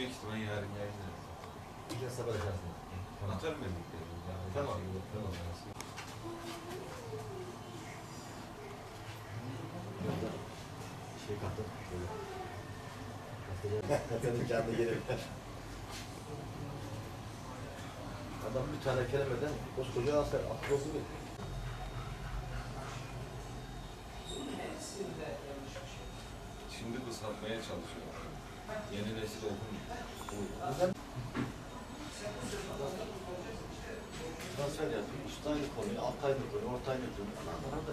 büyük ihtimal yarın yayınlarız. İlk sabah açarsın. Tamam. Atarım ben. Yarın Tamam. şey yok. Tamam. Şey kattım. Böyle. Kattım canlı yerim. Adam bir tane kelimeden koskoca asker akıl olsun diyor. Şimdi kısaltmaya çalışıyor. Yeni nesil okumuyor. Transfer yapıyor. Üst aynı konuyu, alt aynı konuyu, orta aynı konuyu. Aman aman da.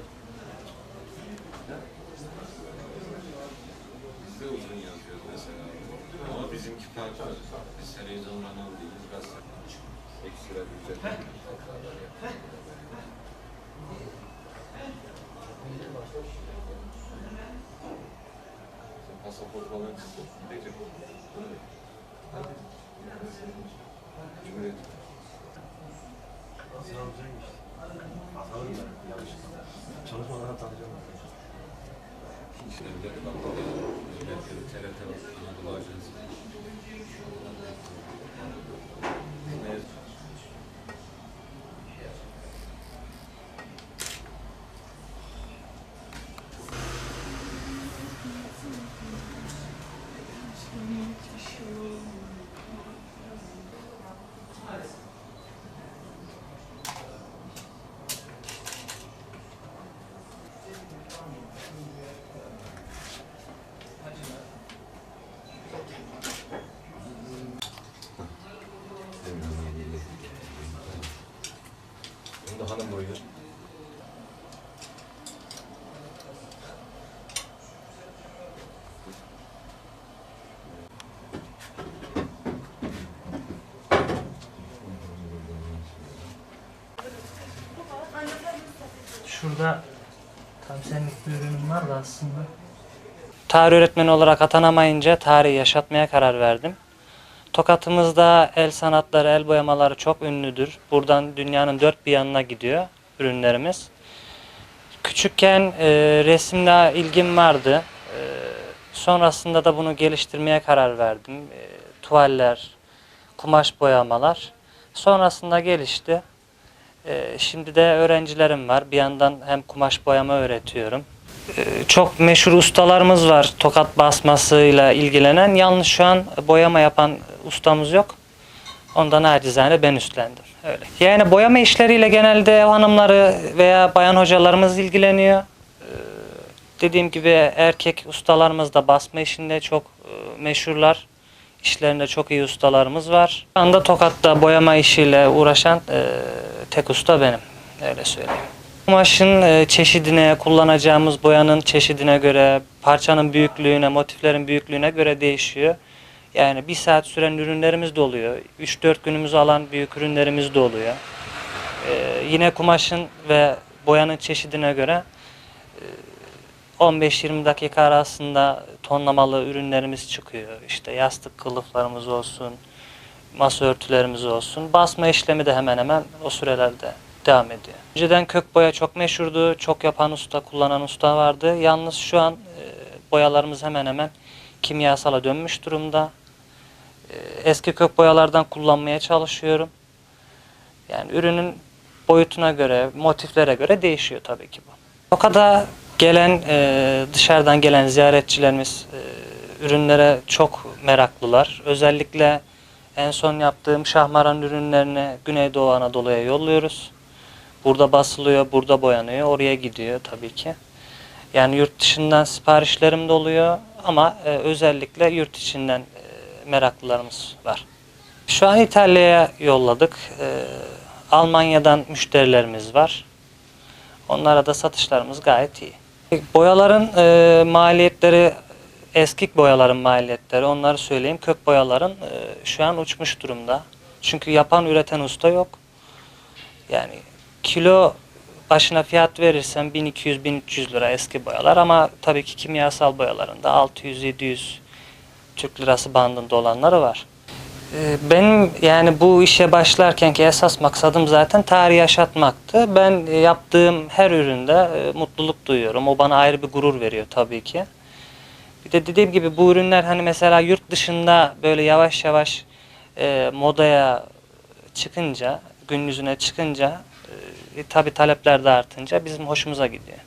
Biz de uzun yazıyoruz mesela. Ama bizimki farklı. Biz televizyondan aldığımız gazete. Ekstra bir ücret. Sen pasaport falan gidecek. Cumhuriyet. Sınav güzelmiş. Sağ olun. Yanlış. Çalışmadan tanıyacağım. İşte bir de. TRT Anadolu Ajansı. Ne? Bunu da hanım boyu. Şurada tam senlik bir ürünüm var da aslında. Tarih öğretmeni olarak atanamayınca tarihi yaşatmaya karar verdim. Tokatımızda el sanatları, el boyamaları çok ünlüdür. Buradan dünyanın dört bir yanına gidiyor ürünlerimiz. Küçükken e, resimle ilgim vardı. E, sonrasında da bunu geliştirmeye karar verdim. E, tuvaller, kumaş boyamalar. Sonrasında gelişti. Ee, Şimdi de öğrencilerim var. Bir yandan hem kumaş boyama öğretiyorum. Ee, Çok meşhur ustalarımız var tokat basmasıyla ilgilenen. Yalnız şu an boyama yapan ustamız yok. Ondan acizane ben üstlendim. Öyle. Yani boyama işleriyle genelde ev hanımları veya bayan hocalarımız ilgileniyor. Ee, Dediğim gibi erkek ustalarımız da basma işinde çok e, meşhurlar. İşlerinde çok iyi ustalarımız var. Şu anda Tokat'ta boyama işiyle uğraşan e, tek usta benim. Öyle söyleyeyim. Kumaşın e, çeşidine, kullanacağımız boyanın çeşidine göre, parçanın büyüklüğüne, motiflerin büyüklüğüne göre değişiyor. Yani bir saat süren ürünlerimiz de oluyor. 3-4 günümüzü alan büyük ürünlerimiz de oluyor. E, yine kumaşın ve boyanın çeşidine göre e, 15-20 dakika arasında tonlamalı ürünlerimiz çıkıyor. İşte yastık kılıflarımız olsun, masa örtülerimiz olsun. Basma işlemi de hemen hemen o sürelerde devam ediyor. Önceden kök boya çok meşhurdu. Çok yapan usta, kullanan usta vardı. Yalnız şu an e, boyalarımız hemen hemen kimyasala dönmüş durumda. Eski kök boyalardan kullanmaya çalışıyorum. Yani ürünün boyutuna göre, motiflere göre değişiyor tabii ki bu. Tokat'a gelen, e, dışarıdan gelen ziyaretçilerimiz e, ürünlere çok meraklılar. Özellikle en son yaptığım şahmaran ürünlerini Güneydoğu Anadolu'ya yolluyoruz. Burada basılıyor, burada boyanıyor, oraya gidiyor tabii ki. Yani yurt dışından siparişlerim de oluyor ama e, özellikle yurt içinden meraklılarımız var. An İtalya'ya yolladık. E, Almanya'dan müşterilerimiz var. Onlara da satışlarımız gayet iyi. Boyaların e, maliyetleri, eski boyaların maliyetleri onları söyleyeyim. Kök boyaların e, şu an uçmuş durumda. Çünkü yapan, üreten usta yok. Yani kilo başına fiyat verirsen 1200-1300 lira eski boyalar ama tabii ki kimyasal boyaların da 600-700 Türk lirası bandında olanları var. Ee, Benim yani bu işe başlarkenki esas maksadım zaten tarih yaşatmaktı. Ben e, yaptığım her üründe e, mutluluk duyuyorum. O bana ayrı bir gurur veriyor tabii ki. Bir de dediğim gibi bu ürünler hani mesela yurt dışında böyle yavaş yavaş e, modaya çıkınca, gün yüzüne çıkınca e, tabi talepler de artınca bizim hoşumuza gidiyor.